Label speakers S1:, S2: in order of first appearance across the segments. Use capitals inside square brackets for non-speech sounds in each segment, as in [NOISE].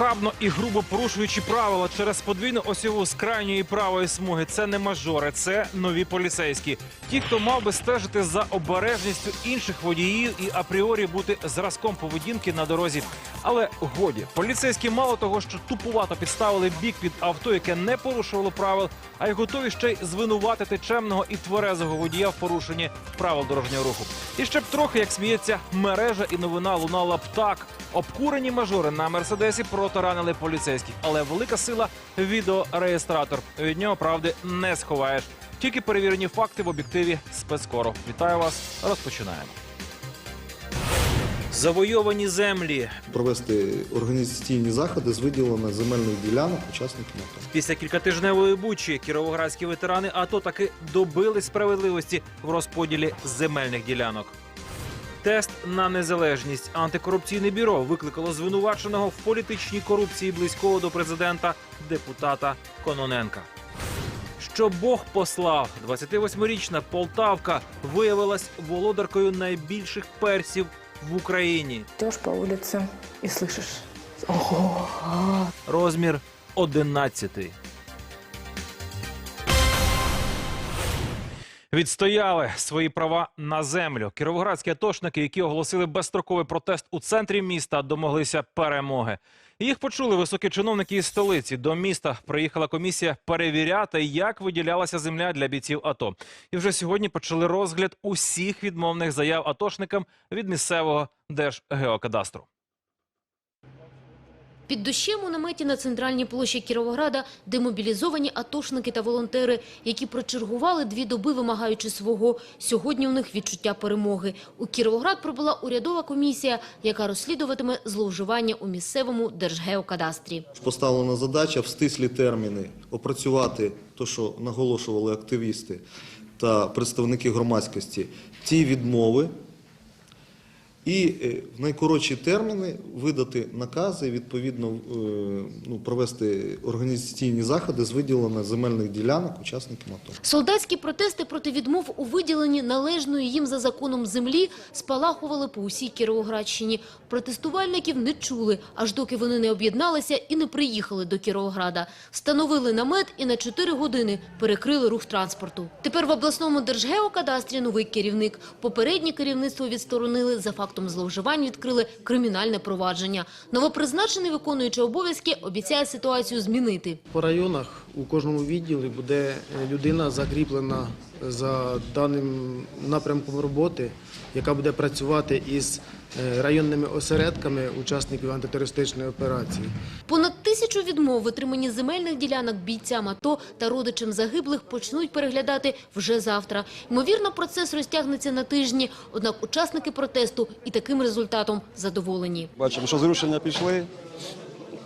S1: Нахабно і грубо порушуючи правила через подвійну осьову з крайньої правої смуги. Це не мажори, це нові поліцейські. Ті, хто мав би стежити за обережністю інших водіїв і апріорі бути зразком поведінки на дорозі. Але годі, поліцейські мало того, що тупувато підставили бік від авто, яке не порушувало правил, а й готові ще й звинуватити чемного і тверезого водія в порушенні правил дорожнього руху. І ще б трохи, як сміється, мережа і новина лунала б так. Обкурені мажори на мерседесі протаранили поліцейських, але велика сила відеореєстратор. Від нього правди не сховаєш. Тільки перевірені факти в об'єктиві спецкору. Вітаю вас. Розпочинаємо. Завойовані землі
S2: провести організаційні заходи з виділення земельних ділянок учасникам АТО.
S1: після кількатижневої бучі кіровоградські ветерани АТО таки добили справедливості в розподілі земельних ділянок. Тест на незалежність антикорупційне бюро викликало звинуваченого в політичній корупції близького до президента депутата Кононенка. Що Бог послав, 28-річна Полтавка виявилась володаркою найбільших персів в Україні.
S3: Идешь по улице и слышишь «Ого!»
S1: Розмір 11. Відстояли свої права на землю. Кіровоградські атошники, які оголосили безстроковий протест у центрі міста, домоглися перемоги. Їх почули високі чиновники із столиці. До міста приїхала комісія перевіряти, як виділялася земля для бійців АТО. І вже сьогодні почали розгляд усіх відмовних заяв атошникам від місцевого держгеокадастру.
S4: Під дощем у наметі на центральній площі Кіровограда демобілізовані атошники та волонтери, які прочергували дві доби, вимагаючи свого. Сьогодні у них відчуття перемоги. У Кіровоград прибула урядова комісія, яка розслідуватиме зловживання у місцевому держгеокадастрі.
S2: Поставлена задача в стислі терміни опрацювати те, що наголошували активісти та представники громадськості, ті відмови. І е, в найкоротші терміни видати накази, відповідно е, ну, провести організаційні заходи з виділення земельних ділянок учасникам АТО.
S4: Солдатські протести проти відмов у виділенні належної їм за законом землі спалахували по усій Кіровоградщині. Протестувальників не чули, аж доки вони не об'єдналися і не приїхали до Кіровограда. Встановили намет і на 4 години перекрили рух транспорту. Тепер в обласному держгеокадастрі новий керівник. Попереднє керівництво відсторонили за фактом зловживань, відкрили кримінальне провадження. Новопризначений виконуючий обов'язки обіцяє ситуацію змінити.
S5: По районах у кожному відділі буде е, людина закріплена за даним напрямком роботи, яка буде працювати із е, районними осередками учасників антитерористичної операції.
S4: Понад тисячу відмов в отриманні земельних ділянок бійцям АТО та родичам загиблих почнуть переглядати вже завтра. Ймовірно, процес розтягнеться на тижні, однак учасники протесту і таким результатом задоволені.
S6: Бачимо, що зрушення пішли.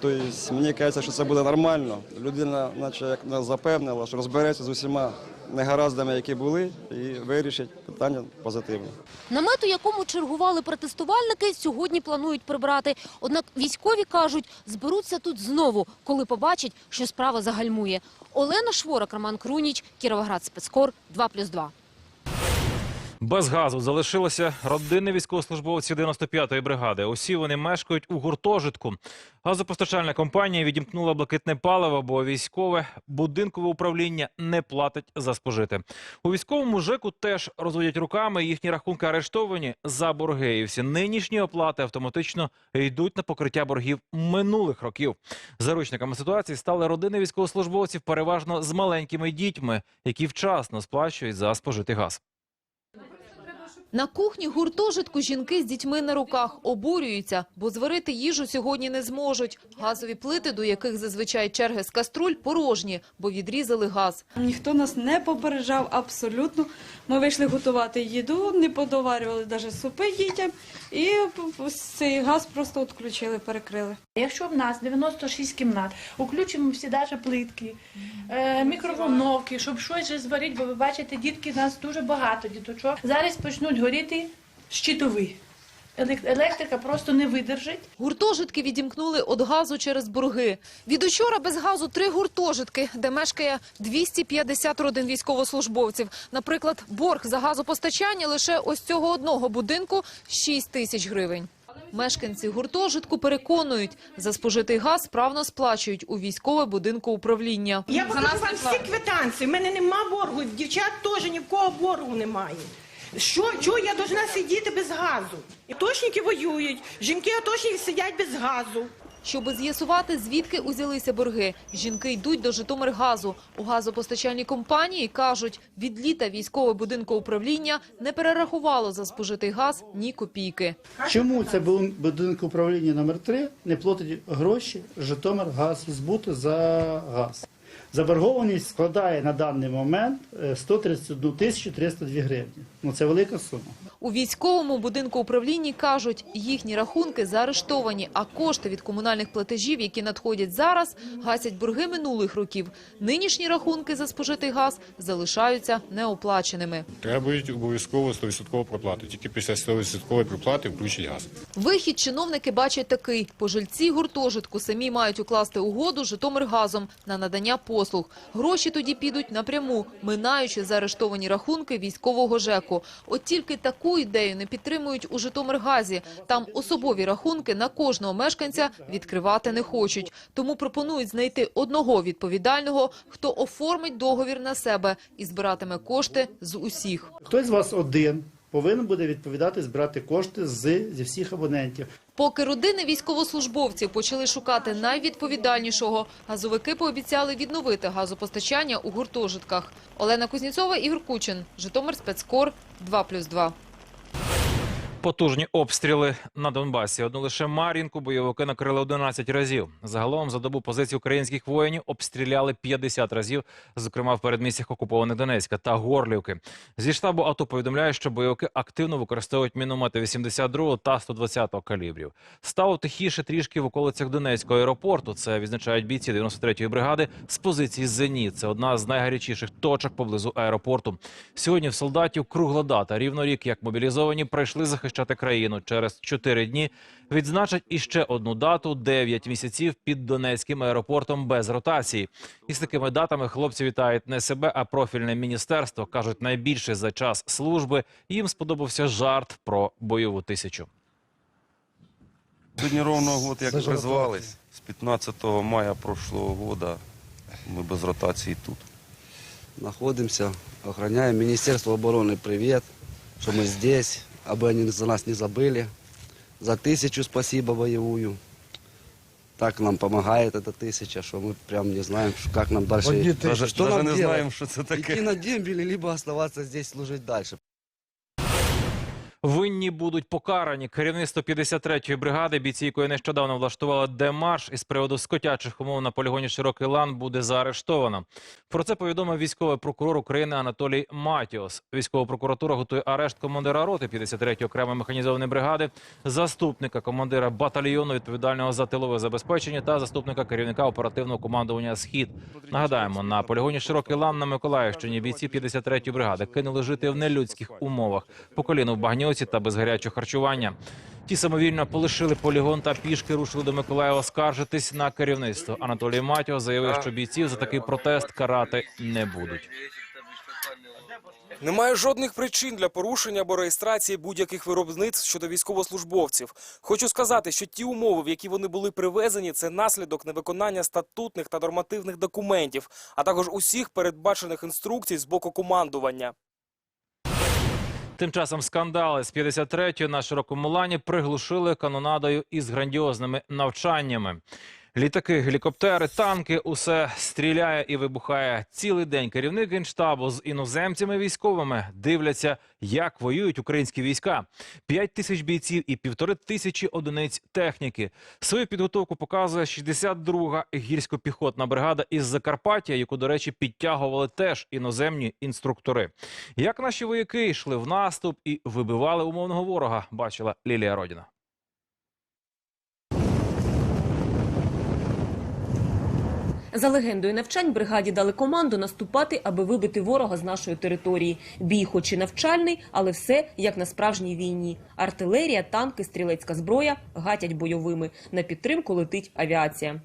S6: Тобто, мені кажеться, що це буде нормально. Людина, наче як нас запевнила, що розбереться з усіма негараздами, які були, і вирішить питання позитивно.
S4: Намет, у якому чергували протестувальники, сьогодні планують прибрати. Однак військові кажуть, зберуться тут знову, коли побачать, що справа загальмує. Олена Шворак, Роман Круніч, Кіровоград Спецкор, 2+,2.
S1: Без газу залишилися родини військовослужбовців 95-ї бригади. Усі вони мешкають у гуртожитку. Газопостачальна компанія відімкнула блакитне паливо, бо військове будинкове управління не платить за спожите. У військовому ЖЕКу теж розводять руками. Їхні рахунки арештовані за борги. І всі нинішні оплати автоматично йдуть на покриття боргів минулих років. Заручниками ситуації стали родини військовослужбовців переважно з маленькими дітьми, які вчасно сплачують за спожитий газ.
S7: На кухні гуртожитку жінки з дітьми на руках обурюються, бо зварити їжу сьогодні не зможуть. Газові плити, до яких зазвичай черги з каструль, порожні, бо відрізали газ.
S8: Ніхто нас не попереджав абсолютно. Ми вийшли готувати їду, не подоварювали навіть супи дітям, і цей газ просто відключили, перекрили.
S9: Якщо в нас 96 кімнат, включимо всі навіть плитки, е, мікроволновки, щоб щось зварити, бо ви бачите, дітки у нас дуже багато діточок. Зараз почнуть горіти щитові. елек- електрика просто не видержить.
S7: Гуртожитки відімкнули від газу через борги. Від учора без газу три гуртожитки, де мешкає 250 родин військовослужбовців. Наприклад, борг за газопостачання лише ось цього одного будинку – 6 тисяч гривень. Мешканці гуртожитку переконують, за спожитий газ справно сплачують у військове будинку управління.
S10: Я покажу вам всі квитанції. в мене нема боргу, дівчат теж ні в кого боргу немає. Що, чого я повинна сидіти без газу? Атошники воюють, жінки атошники сидять без газу.
S7: Щоби з'ясувати, звідки узялися борги, жінки йдуть до Житомиргазу. У газопостачальній компанії кажуть, від літа військове будинку управління не перерахувало за спожитий газ ні копійки.
S11: Чому це бу- будинок управління номер 3 не платить гроші Житомиргаз збути за газ? Заборгованість складає на даний момент е, 131 тисячу 302 гривні. Ну це велика сума.
S7: У військовому будинку управління кажуть, їхні рахунки заарештовані, а кошти від комунальних платежів, які надходять зараз, гасять борги минулих років. Нинішні рахунки за спожитий газ залишаються неоплаченими.
S12: Треба обов'язково 100% проплати. Тільки після 100% проплати включить газ.
S7: Вихід чиновники бачать такий. Пожильці гуртожитку самі мають укласти угоду з Житомиргазом на надання послуг. Гроші тоді підуть напряму, минаючи заарештовані рахунки військового ЖЕКу. От тільки таку ідею не підтримують у Житомиргазі. Там особові рахунки на кожного мешканця відкривати не хочуть. Тому пропонують знайти одного відповідального, хто оформить договір на себе і збиратиме кошти з усіх.
S11: Хтось з вас один повинен буде відповідати збирати кошти з, зі всіх абонентів.
S7: Поки родини військовослужбовців почали шукати найвідповідальнішого, газовики пообіцяли відновити газопостачання у гуртожитках. Олена Кузнєцова, Ігор Кучин, Житомир спецкор 2+,2.
S1: Потужні обстріли на Донбасі. Одну лише Мар'їнку бойовики накрили 11 разів. Загалом за добу позиції українських воїнів обстріляли 50 разів, зокрема в передмістях окупованих Донецька та Горлівки. Зі штабу АТО повідомляють, що бойовики активно використовують міномети 82 та 120 калібрів. Стало тихіше трішки в околицях Донецького аеропорту. Це відзначають бійці 93-ї бригади з позиції «Зеніт». Це одна з найгарячіших точок поблизу аеропорту. Сьогодні в солдатів кругла дата. Рівно рік, як мобілізовані, прийшли захищати країну. Через чотири дні відзначать іще одну дату – 9 місяців під Донецьким аеропортом без ротації. І з такими датами хлопці вітають не себе, а профільне міністерство. Кажуть, найбільше за час служби їм сподобався жарт про бойову тисячу.
S13: Сьогодні ровно год як призвались. З 15 мая прошлого года ми без ротації тут.
S14: находимся, охраняем. Министерство обороны привет, что мы здесь, абы они за нас не забыли. За тысячу спасибо боевую. Так нам помогает эта тысяча, что мы прям не знаем, ш- как нам дальше.
S13: Даже,
S14: что
S13: даже
S14: нам
S13: не
S14: делать?
S13: знаємо, що це таке.
S14: Идти на дембель, либо оставаться здесь служить дальше.
S1: Винні будуть покарані. Керівництво 53-ї бригади, бійці якої нещодавно влаштували демарш із приводу скотячих умов на полігоні Широкий Лан, буде заарештовано. Про це повідомив військовий прокурор України Анатолій Матіос. Військова прокуратура готує арешт командира роти 53-ї окремої механізованої бригади, заступника командира батальйону відповідального за тилове забезпечення та заступника керівника оперативного командування Схід. Нагадаємо, на полігоні Широкий Лан на Миколаївщині бійці 53-ї бригади кинули жити в нелюдських умовах по коліну в багньоці та без гарячого харчування. Ті самовільно полишили полігон та пішки рушили до Миколаєва скаржитись на керівництво. Анатолій Матьо заявив, що бійців за такий протест карати не будуть.
S15: Немає жодних причин для порушення або реєстрації будь-яких виробництв щодо військовослужбовців. Хочу сказати, що ті умови, в які вони були привезені, це наслідок невиконання статутних та нормативних документів, а також усіх передбачених інструкцій з боку командування.
S1: Тим часом скандали з 53-ї на широкому лані приглушили канонадою із грандіозними навчаннями. Літаки, гелікоптери, танки усе стріляє і вибухає. Цілий день керівник генштабу з іноземцями військовими дивляться, як воюють українські війська. П'ять тисяч бійців і півтори тисячі одиниць техніки. Свою підготовку показує 62-га гірсько-піхотна бригада із Закарпаття, яку, до речі, підтягували теж іноземні інструктори. Як наші вояки йшли в наступ і вибивали умовного ворога, бачила Лілія Родіна.
S16: За легендою навчань бригаді дали команду наступати, аби вибити ворога з нашої території. Бій, хоч і навчальний, але все як на справжній війні. Артилерія, танки, стрілецька зброя гатять бойовими. На підтримку летить авіація.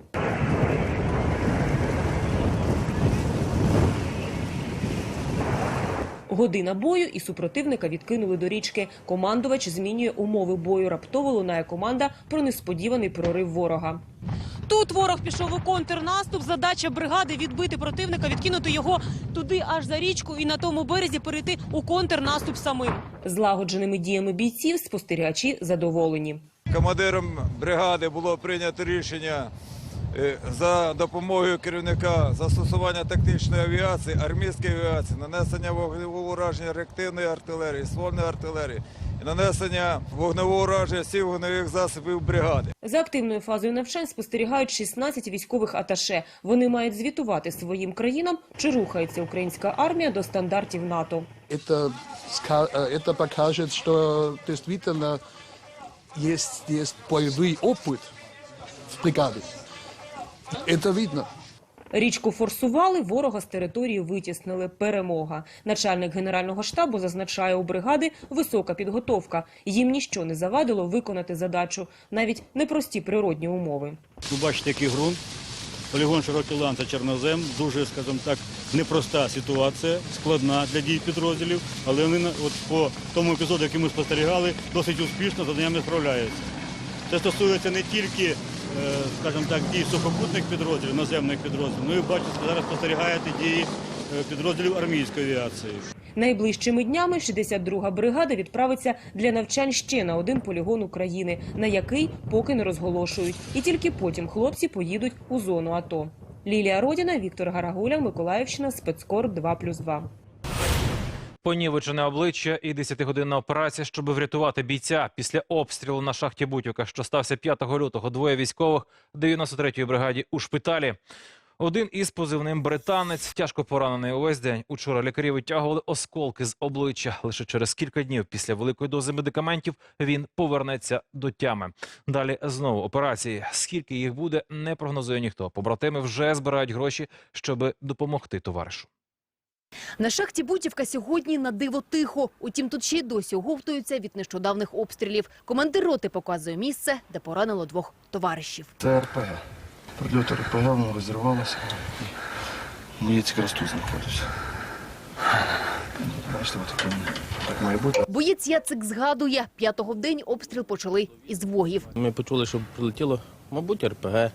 S16: Година бою і супротивника відкинули до річки. Командувач змінює умови бою. Раптово лунає команда про несподіваний прорив ворога. Тут ворог пішов у контрнаступ. Задача бригади відбити противника, відкинути його туди аж за річку і на тому березі перейти у контрнаступ самим. Злагодженими діями бійців спостерігачі задоволені.
S17: Командиром бригади було прийнято рішення е, за допомогою керівника застосування тактичної авіації, армійської авіації, нанесення вогневого ураження реактивної артилерії, ствольної артилерії нанесення вогневого ураження всіх вогневих засобів бригади.
S16: За активною фазою навчань спостерігають 16 військових аташе. Вони мають звітувати своїм країнам, чи рухається українська армія до стандартів НАТО.
S5: Это, ска- э, это покажет, что действительно есть, есть боевой опыт в бригаде. Это видно.
S16: Річку форсували, ворога з території витіснили. Перемога. Начальник генерального штабу зазначає у бригади висока підготовка. Їм ніщо не завадило виконати задачу, навіть непрості природні умови.
S18: Ви бачите, який ґрунт. Полігон широкий лан це чорнозем. Дуже, скажімо так, непроста ситуація, складна для дій підрозділів, але вони от по тому епізоду, який ми спостерігали, досить успішно з заданнями справляються. Це стосується не тільки, скажімо так, дій сухопутних підрозділів, наземних підрозділів. Ну і бачите, зараз спостерігаєте дії е, підрозділів армійської авіації.
S16: Найближчими днями 62-га бригада відправиться для навчань ще на один полігон України, на який поки не розголошують. І тільки потім хлопці поїдуть у зону АТО. Лілія Родіна, Віктор Гарагуля, Миколаївщина, спецкор 2+,2.
S1: Понівечене обличчя і 10-годинна операція, щоб врятувати бійця після обстрілу на шахті Бутівка, що стався 5 лютого. Двоє військових 93-ї бригаді у шпиталі. Один із позивним британець тяжко поранений увесь день. Учора лікарі витягували осколки з обличчя. Лише через кілька днів після великої дози медикаментів він повернеться до тями. Далі знову операції. Скільки їх буде, не прогнозує ніхто. Побратими вже збирають гроші, щоб допомогти товаришу.
S19: На шахті Бутівка сьогодні на диво тихо. Утім, тут ще й досі оговтуються від нещодавних обстрілів. Командир роти показує місце, де поранило двох товаришів.
S20: Це РПГ. Прильот РПГ, воно розірвалося. Боєць якраз тут таке, так має бути.
S19: Боєць Яцик згадує, п'ятого в день обстріл почали із вогів.
S21: Ми почули, що прилетіло, мабуть, РПГ.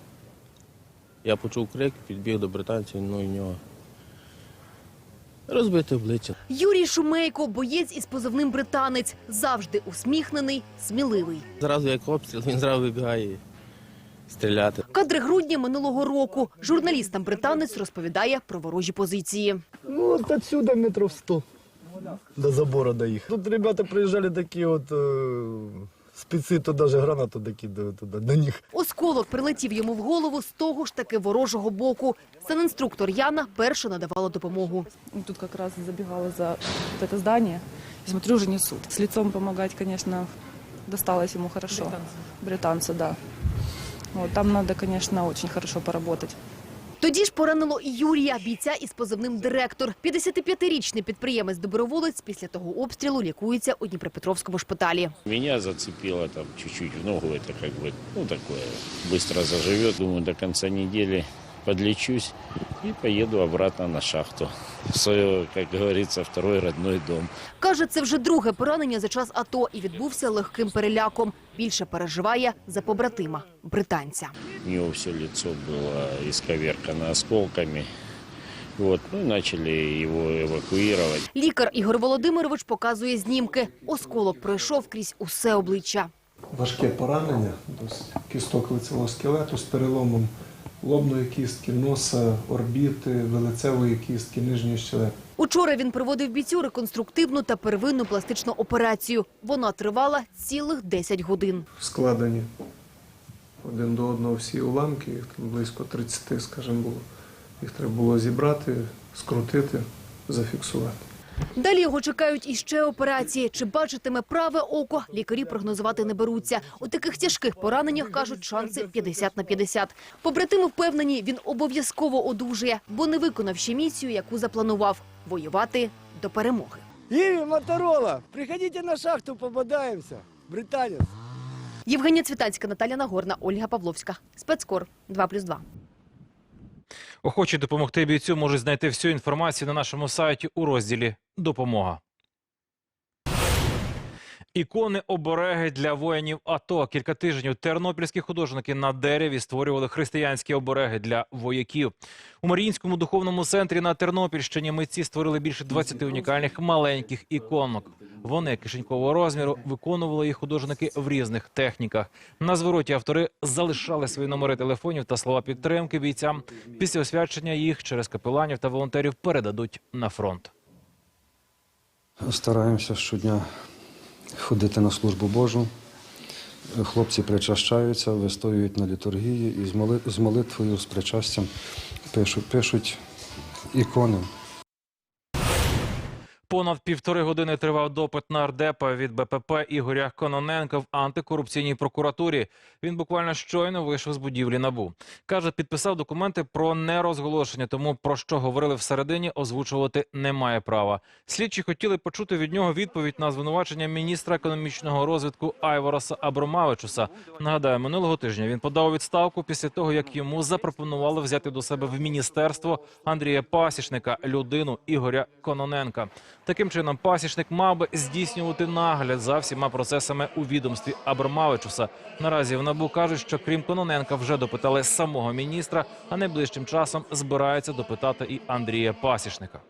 S21: Я почув крик, підбіг до британців, ну і нього розбите обличчя.
S19: Юрій Шумейко, боєць із позивним британець, завжди усміхнений, сміливий.
S21: Зразу як обстріл, він зразу вибігає стріляти.
S19: Кадри грудня минулого року. Журналістам британець розповідає про ворожі позиції.
S22: Ну, вот отсюда метров сто. До забора доехать. Тут ребята приезжали такие вот э, спецы, то даже гранату докидывают туда, до них.
S19: Осколок прилетів йому в голову з того ж таки ворожого боку. Санінструктор Яна перша надавала допомогу.
S23: Тут как раз забегала за вот это здание. И смотрю, уже несут. С лицом помогать, конечно, досталось ему хорошо. Британцу, да. Вот, там надо, конечно, очень хорошо поработать.
S19: Тоді ж поранило і Юрія, бійця із позивним директор. 55-річний підприємець-доброволець після того обстрілу лікується у Дніпропетровському шпиталі.
S24: Меня зацепило там чуть-чуть в ногу, это как бы, ну, такое, быстро заживет. Думаю, до конца недели подлечусь и поеду обратно на шахту. [LAUGHS] В свой, как говорится, второй родной дом.
S19: Каже, це вже друге поранення за час АТО і відбувся легким переляком. Більше переживає за побратима британця.
S24: У него все лицо было исковеркано осколками. Вот, ну, и начали его эвакуировать.
S19: Лікар Ігор Володимирович показує знімки. Осколок пройшов крізь усе обличчя.
S25: Важке поранення, досить кісток лицевого скелету з переломом лобної кістки, носа, орбіти, велицевої кістки, нижньої щелепи.
S19: Учора він проводив бійцю реконструктивну та первинну пластичну операцію. Вона тривала цілих 10 годин.
S25: Складені один до одного всі уламки, їх там близько 30, скажімо, було. Їх треба було зібрати, скрутити, зафіксувати.
S19: Далі його чекають іще операції. Чи бачитиме праве око, лікарі прогнозувати не беруться. У таких тяжких пораненнях, кажуть, шанси 50 на 50. Побратими впевнені, він обов'язково одужає, бо не виконав ще місію, яку запланував – воювати до перемоги.
S22: Иве Моторола, приходите на шахту, пободаемся. Британец.
S19: Євгенія Цвітанська, Наталя Нагорна, Ольга Павловська. Спецкор 2+,2.
S1: Охочі допомогти бійцю можуть знайти всю інформацію на нашому сайті у розділі Допомога. Ікони обереги для воїнів АТО. Кілька тижнів тернопільські художники на дереві створювали християнські обереги для вояків. У Маріїнському духовному центрі на Тернопільщині митці створили більше 20 унікальних маленьких іконок. Вони кишенькового розміру виконували їх художники в різних техніках. На звороті автори залишали свої номери телефонів та слова підтримки бійцям. Після освячення їх через капеланів та волонтерів передадуть на фронт.
S26: Стараємося щодня ходити на службу Божу. Хлопці причащаються, вистоюють на літургії і з моли- молитвою, з причастям пишуть, пишуть ікони.
S1: Понад півтори години тривав допит нардепа від БПП Ігоря Кононенка в антикорупційній прокуратурі. Він буквально щойно вийшов з будівлі НАБУ. Каже, підписав документи про нерозголошення, тому про що говорили всередині, озвучувати немає права. Слідчі хотіли почути від нього відповідь на звинувачення міністра економічного розвитку Айвораса Абромавичуса. Нагадаю, минулого тижня він подав відставку після того, як йому запропонували взяти до себе в міністерство Андрія Пасічника, людину Ігоря Кононенка. Таким чином, пасічник мав би здійснювати нагляд за всіма процесами у відомстві Абрамавичуса. Наразі в НАБУ кажуть, що крім Кононенка вже допитали самого міністра, а найближчим часом збираються допитати і Андрія Пасічника.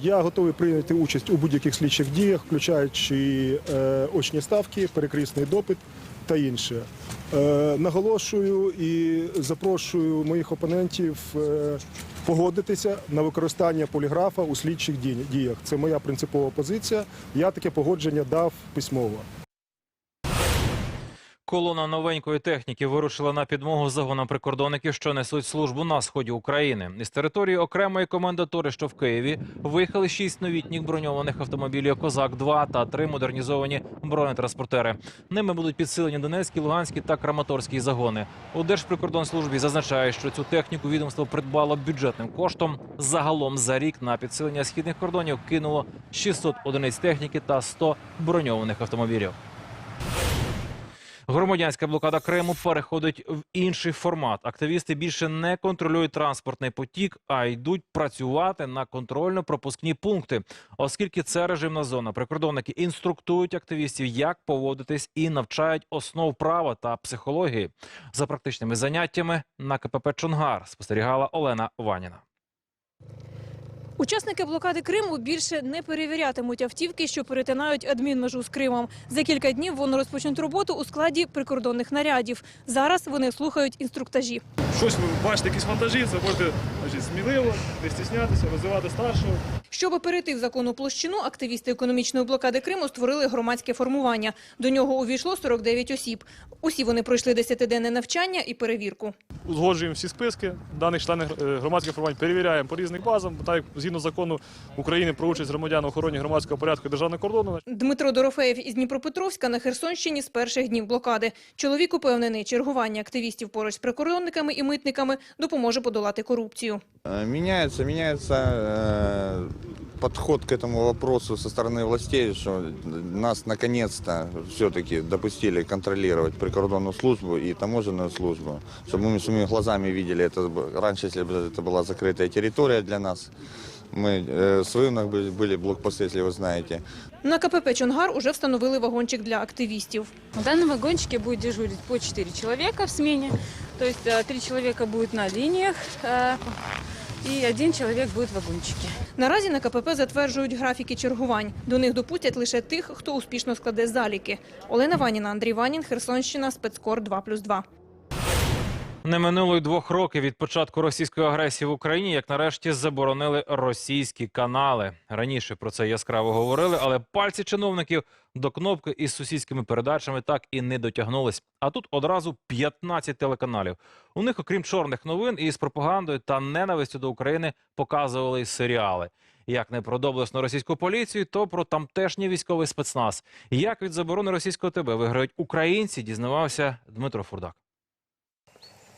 S25: Я готовий прийняти участь у будь-яких слідчих діях, включаючи е, очні ставки, перекрісний допит та інше. Е, наголошую і запрошую моїх опонентів е, погодитися на використання поліграфа у слідчих діях. Це моя принципова позиція. Я таке погодження дав письмово.
S1: Колона новенької техніки вирушила на підмогу загонам прикордонників, що несуть службу на сході України. Із території окремої комендатури, що в Києві, виїхали шість новітніх броньованих автомобілів Козак 2 та три модернізовані бронетранспортери. Ними будуть підсилені Донецькі, Луганські та Краматорські загони. У Держприкордонслужбі зазначають, що цю техніку відомство придбало бюджетним коштом. Загалом за рік на підсилення східних кордонів кинуло 600 одиниць техніки та 100 броньованих автомобілів. Громадянська блокада Криму переходить в інший формат. Активісти більше не контролюють транспортний потік, а йдуть працювати на контрольно-пропускні пункти. Оскільки це режимна зона, прикордонники інструктують активістів, як поводитись і навчають основ права та психології. За практичними заняттями на КПП Чонгар спостерігала Олена Ваніна.
S27: Учасники блокади Криму більше не перевірятимуть автівки, що перетинають адмінмежу з Кримом. За кілька днів вони розпочнуть роботу у складі прикордонних нарядів. Зараз вони слухають інструктажі.
S28: щось ви бачите, якісь вантажі, це можете сміливо, не стіснятися, розвивати старшого.
S27: Щоб перейти в законну площину, активісти економічної блокади Криму створили громадське формування. До нього увійшло 49 осіб. Усі вони пройшли 10-денне навчання і перевірку.
S28: Узгоджуємо всі списки. Даних членів е, громадських формувань перевіряємо по різних базам. Так як згідно закону України про участь громадян охороні громадського порядку і державного кордону.
S27: Дмитро Дорофеєв із Дніпропетровська на Херсонщині з перших днів блокади. Чоловік упевнений, чергування активістів поруч з прикордонниками і митниками допоможе подолати корупцію.
S29: Э, Меняется, меняется э, подход к этому вопросу со стороны властей, что нас наконец-то все-таки допустили контролировать прикордонную службу и таможенную службу, чтобы мы своими глазами видели. Это б- раньше, если бы это была закрытая территория для нас, мы э, с Вывнах были, были блокпосты, если вы знаете.
S27: На КПП Чонгар уже встановили вагончик для активістів.
S30: В данном вагончике будет дежурить по 4 человека в смене. То есть э, три человека будут на линиях, э, и один человек будет в вагончике.
S27: Наразі на КПП затверджують графіки чергувань. До них допустять лише тих, хто успішно складе заліки. Олена Ваніна, Андрій Ванін, Херсонщина, спецкор 2+,2.
S1: Не минуло й двох років від початку російської агресії в Україні, як нарешті заборонили російські канали. Раніше про це яскраво говорили, але пальці чиновників до кнопки із сусідськими передачами так і не дотягнулись. А тут одразу 15 телеканалів. У них, окрім чорних новин, із пропагандою та ненавистю до України показували серіали. Як не про доблесну російську поліцію, то про тамтешній військовий спецназ. Як від заборони російського ТБ виграють українці, дізнавався Дмитро Фурдак.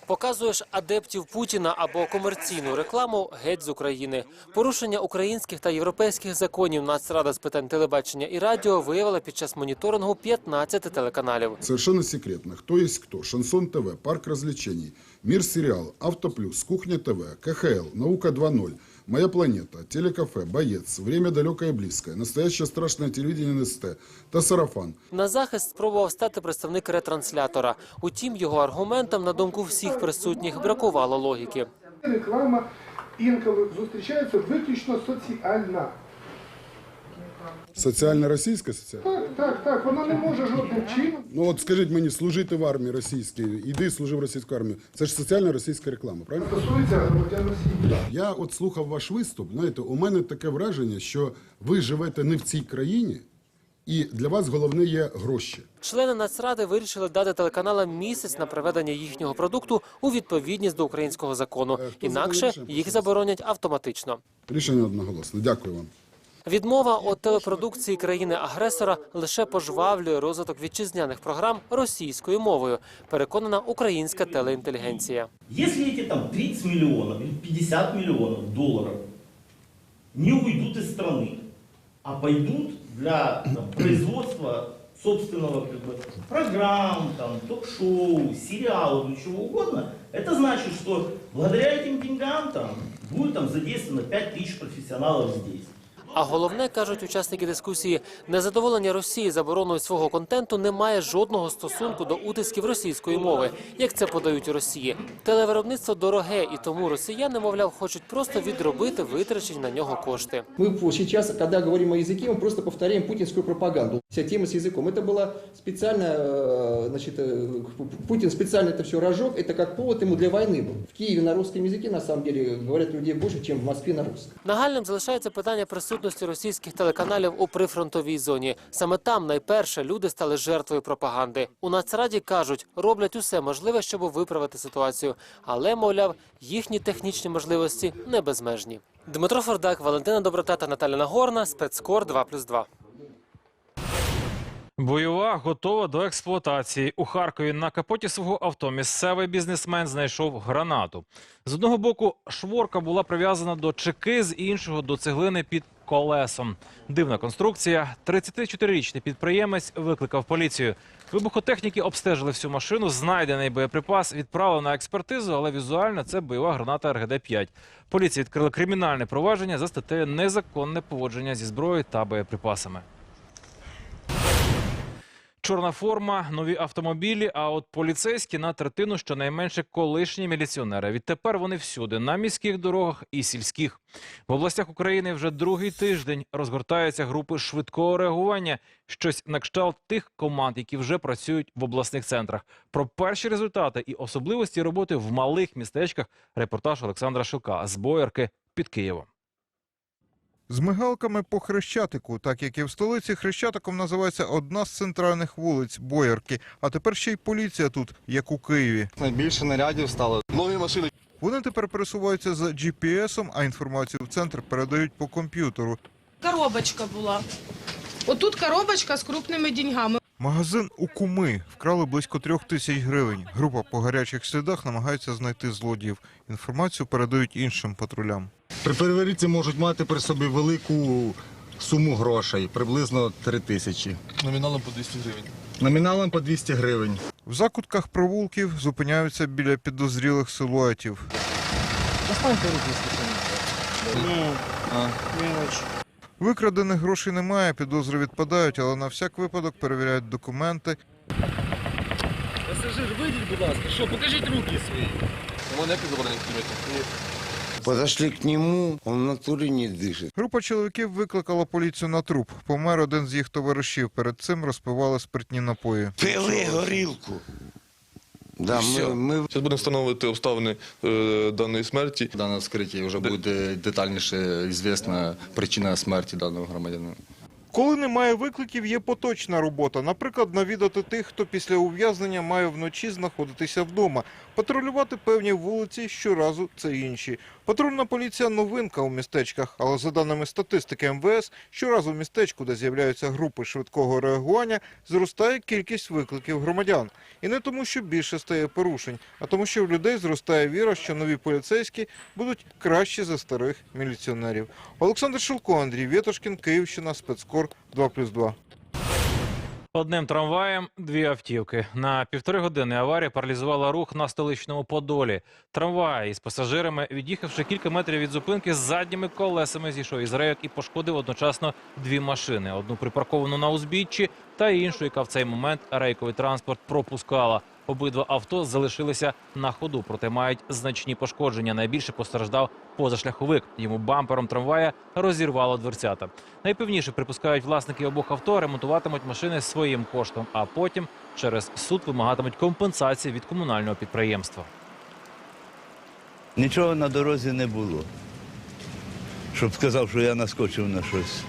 S31: Показуєш адептів Путіна або комерційну рекламу геть з України. Порушення українських та європейських законів Нацрада з питань телебачення і радіо виявила під час моніторингу 15 телеканалів.
S32: Совершенно секретно. хто є хто. Шансон ТВ, Парк розлічень, мір серіал, Автоплюс, Кухня ТВ, КХЛ, Наука 2.0, Моя планета, Телекафе, Боец, Время далеке і близьке, настояще страшне телевидение НСТ, та Сарафан.
S31: На захист спробував стати представник ретранслятора. Утім, його аргументам, на думку всіх присутніх, бракувало логіки.
S33: Реклама інколи зустрічається виключно соціальна.
S32: Соціально російська соціальна?
S33: Так, так, так. Вона не може жодним чином.
S32: Ну от скажіть мені, служити в армії російській, іди служи в російську армію. Це ж соціальна російська реклама, правильно?
S33: Стосується громадян Росії.
S32: Я от слухав ваш виступ. Знаєте, у мене таке враження, що ви живете не в цій країні, і для вас головне є гроші.
S31: Члени Нацради вирішили дати телеканалам місяць на приведення їхнього продукту у відповідність до українського закону. Інакше їх заборонять автоматично.
S32: Рішення одноголосне. Дякую вам.
S31: Відмова від телепродукції країни-агресора лише пожвавлює розвиток вітчизняних програм російською мовою, переконана українська телеінтелігенція.
S34: Если эти там 30 миллионов или 50 миллионов долларов не уйдут из страны, а пойдут для там, производства собственного как бы, программ, там, ток-шоу, сериалов, ну, чего угодно, это значит, что благодаря этим деньгам там, будет там, задействовано 5000 профессионалов здесь.
S31: А головне, кажуть учасники дискусії, незадоволення Росії забороною свого контенту не має жодного стосунку до утисків російської мови, як це подають у Росії. Телевиробництво дороге, і тому росіяни, мовляв, хочуть просто відробити витрачені на нього кошти.
S35: Мы сейчас, когда говорим о языке, мы просто повторяем путинскую пропаганду. Вся тема с языком. Это было специально, э, значит, э, Путин специально это все разжег. Это как повод ему для войны был. В Киеве на русском языке, на самом деле, говорят людей больше, чем в Москве на русском.
S31: Нагальним залишається питання присутності російських телеканалів у прифронтовій зоні. Саме там найперше люди стали жертвою пропаганди. У Нацраді кажуть, роблять усе можливе, щоб виправити ситуацію. Але, мовляв, їхні технічні можливості не безмежні. Дмитро Фордак, Валентина Доброта та Наталя Нагорна. Спецкор 2+,2.
S1: Бойова готова до експлуатації. У Харкові на капоті свого авто місцевий бізнесмен знайшов гранату. З одного боку, шворка була прив'язана до чеки, з іншого до цеглини під колесом. Дивна конструкція. 34-річний підприємець викликав поліцію. Вибухотехніки обстежили всю машину. Знайдений боєприпас відправили на експертизу, але візуально це бойова граната РГД-5. Поліція відкрила кримінальне провадження за статтею незаконне поводження зі зброєю та боєприпасами. Чорна форма, нові автомобілі. А от поліцейські на третину щонайменше колишні міліціонери. Відтепер вони всюди на міських дорогах і сільських. В областях України вже другий тиждень розгортаються групи швидкого реагування. Щось на кшталт тих команд, які вже працюють в обласних центрах. Про перші результати і особливості роботи в малих містечках. Репортаж Олександра Шилка з боярки під Києвом.
S36: З мигалками по Хрещатику, так як і в столиці, Хрещатиком називається одна з центральних вулиць Боярки. А тепер ще й поліція тут, як у Києві.
S20: Найбільше нарядів стало. Нові машини.
S36: Вони тепер пересуваються за GPS-ом, а інформацію в центр передають по комп'ютеру.
S37: Коробочка була. Отут коробочка з крупними деньгами.
S36: Магазин у Куми вкрали близько трьох тисяч гривень. Група по гарячих слідах намагається знайти злодіїв. Інформацію передають іншим патрулям.
S20: При перевірці можуть мати при собі велику суму грошей, приблизно 3 тисячі.
S38: Номіналом по 200 гривень.
S20: Номіналом по 200 гривень.
S36: В закутках провулків зупиняються біля підозрілих силуетів.
S38: Достаньте руки з кишені. Ну.
S36: Викрадених грошей немає, підозри відпадають, але на всяк випадок перевіряють документи.
S38: Пасажир, вийдіть, будь ласка. Що, покажіть руки свої. Йому не заборонять знімати?
S39: Подошли к нему, он в натуре не дышит.
S36: Група чоловіків викликала поліцію на труп. Помер один з їх товаришів. Перед цим розпивали спиртні напої.
S39: Пили горілку. Да, ми, ми...
S38: Зараз будемо встановити обставини е, даної смерті.
S20: Дане вскриття вже буде детальніше звісна причина смерті даного громадянина.
S36: Коли немає викликів, є поточна робота. Наприклад, навідати тих, хто після ув'язнення має вночі знаходитися вдома. Патрулювати певні вулиці щоразу це інші. Патрульна поліція новинка у містечках, але за даними статистики МВС, щоразу в містечку, де з'являються групи швидкого реагування, зростає кількість викликів громадян. І не тому, що більше стає порушень, а тому, що в людей зростає віра, що нові поліцейські будуть кращі за старих міліціонерів. Олександр Шилко, Андрій Вєтошкін, Київщина, спецкор 2+,2.
S1: Одним трамваєм дві автівки. На півтори години аварія паралізувала рух на столичному Подолі. Трамвай із пасажирами, від'їхавши кілька метрів від зупинки, з задніми колесами зійшов із рейок і пошкодив одночасно дві машини: одну припарковану на узбіччі та іншу, яка в цей момент рейковий транспорт пропускала. Обидва авто залишилися на ходу, проте мають значні пошкодження. Найбільше постраждав позашляховик. Йому бампером трамвая розірвало дверцята. Найпевніше припускають власники обох авто ремонтуватимуть машини своїм коштом, а потім через суд вимагатимуть компенсації від комунального підприємства.
S40: Нічого на дорозі не було. Щоб сказав, що я наскочив на щось.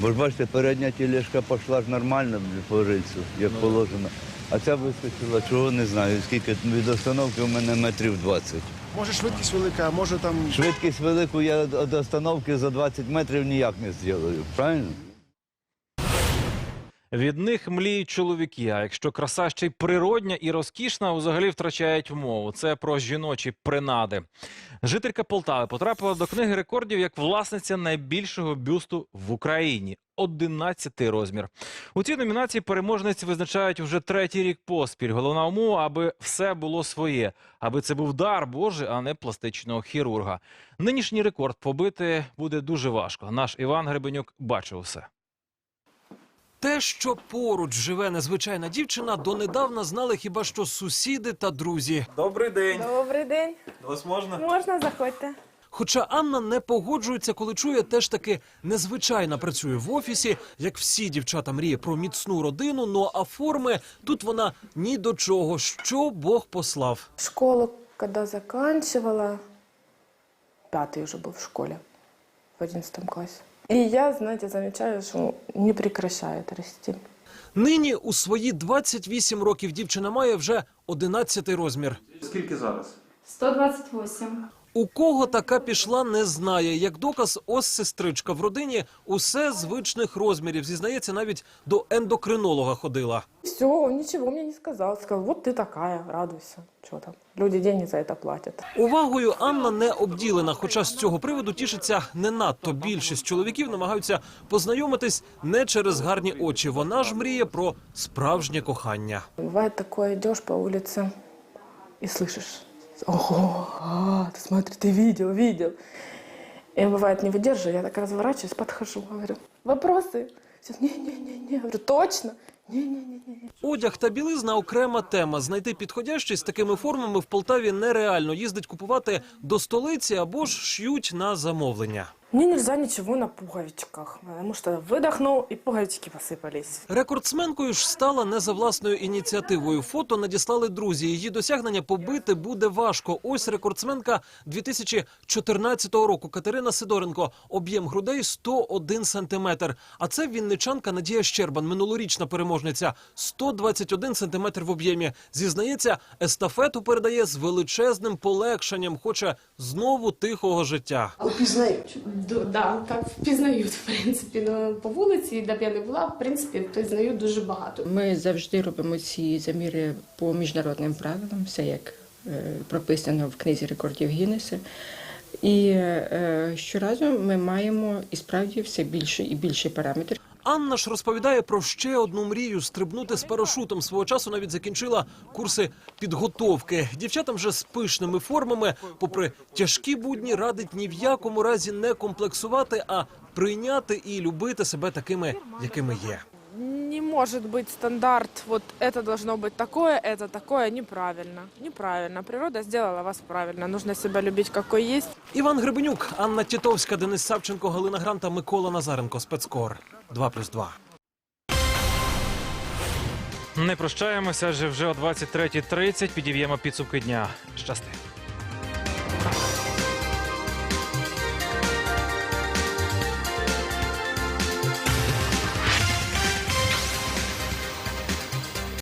S40: Бо ж бачите, передня тележка пішла ж нормально по рельсу, як положено. А ця вискочила, чого не знаю. Скільки від остановки у мене метрів 20.
S33: Може швидкість велика, а може там.
S40: Швидкість велику я від остановки за 20 метрів ніяк не зроблю. Правильно?
S1: Від них мліють чоловіки. А якщо краса ще й природня і розкішна, взагалі втрачають мову. Це про жіночі принади. Жителька Полтави потрапила до книги рекордів як власниця найбільшого бюсту в Україні. 11 розмір. У цій номінації переможниці визначають вже третій рік поспіль. Головна умова, аби все було своє, аби це був дар Божий, а не пластичного хірурга. Нинішній рекорд побити буде дуже важко. Наш Іван Гребенюк бачив усе.
S41: Те, що поруч живе незвичайна дівчина, донедавна знали хіба що сусіди та друзі.
S42: Добрий день.
S43: Добрий день.
S42: До вас можна?
S43: Можна, заходьте.
S41: Хоча Анна не погоджується, коли чує теж таки незвичайно працює в офісі, як всі дівчата мріє про міцну родину. Ну а форми тут вона ні до чого. Що Бог послав.
S43: Школу, когда заканчивала, пятый уже был в школе, в одиннадцатом классе. И я, знаете, замечаю, что не прекращает расти.
S41: Нині у свої 28 років дівчина має вже 11 розмір.
S42: Скільки зараз?
S43: 128.
S41: У кого така пішла, не знає. Як доказ, ось сестричка в родині усе звичних розмірів. Зізнається, навіть до ендокринолога ходила.
S43: Все, он ничего мне не сказал. Сказал, вот ты такая, радуйся. Что там, люди деньги за это платят.
S41: Увагою Анна не обділена, хоча з цього приводу тішиться не надто. Більшість чоловіків намагаються познайомитись не через гарні очі. Вона ж мріє про справжнє кохання.
S43: Бывает такое, идешь по улице и слышишь, ого, а, ты смотри, ты видел, видел. И бывает, не выдерживаю, я так разворачиваюсь, подхожу, говорю, вопросы? Все, Не-не-не-не, говорю, точно? Не-не-не-не.
S41: Одяг та білизна окрема тема. Знайти підходящий з такими формами в Полтаві нереально. Їздить купувати до столиці або ж ш'ють на замовлення.
S43: Мне нельзя ничего на пуговичках, потому что выдохнул, и пуговички посыпались.
S41: Рекордсменкою ж стала не за власною ініціативою. Фото надіслали друзі. Її досягнення побити буде важко. Ось рекордсменка 2014 року. Катерина Сидоренко. Об'єм грудей 101 сантиметр. А це вінничанка Надія Щербан, минулорічна переможниця. 121 сантиметр в об'ємі. Зізнається, естафету передає з величезним полегшенням. Хоче знову тихого життя.
S43: Упізнають? Да, так впізнають, в принципі. Ну, по вулиці, де б я не була, в принципі, впізнають дуже багато.
S44: Ми завжди робимо ці заміри по міжнародним правилам, все як е, прописано в книзі рекордів Гіннеса. І е, щоразу ми маємо і справді все більше і більше параметрів.
S41: Анна ж розповідає про ще одну мрію стрибнути з парашутом. Свого часу навіть закінчила курси підготовки. Дівчатам же з пишними формами, попри тяжкі будні, радить ні в якому разі не комплексувати, а прийняти і любити себе такими, якими є.
S37: Не может быть стандарт, вот это должно быть такое, это такое, неправильно. Неправильно. Природа сделала вас правильно. Нужно себя любить, какой есть.
S41: Іван Гребенюк, Анна Тітовська, Денис Савченко, Галина Гранта, Микола Назаренко. Спецкор 2+,2.
S1: Не прощаємося, адже вже о 23.30 підів'ємо підсумки дня. Щасти.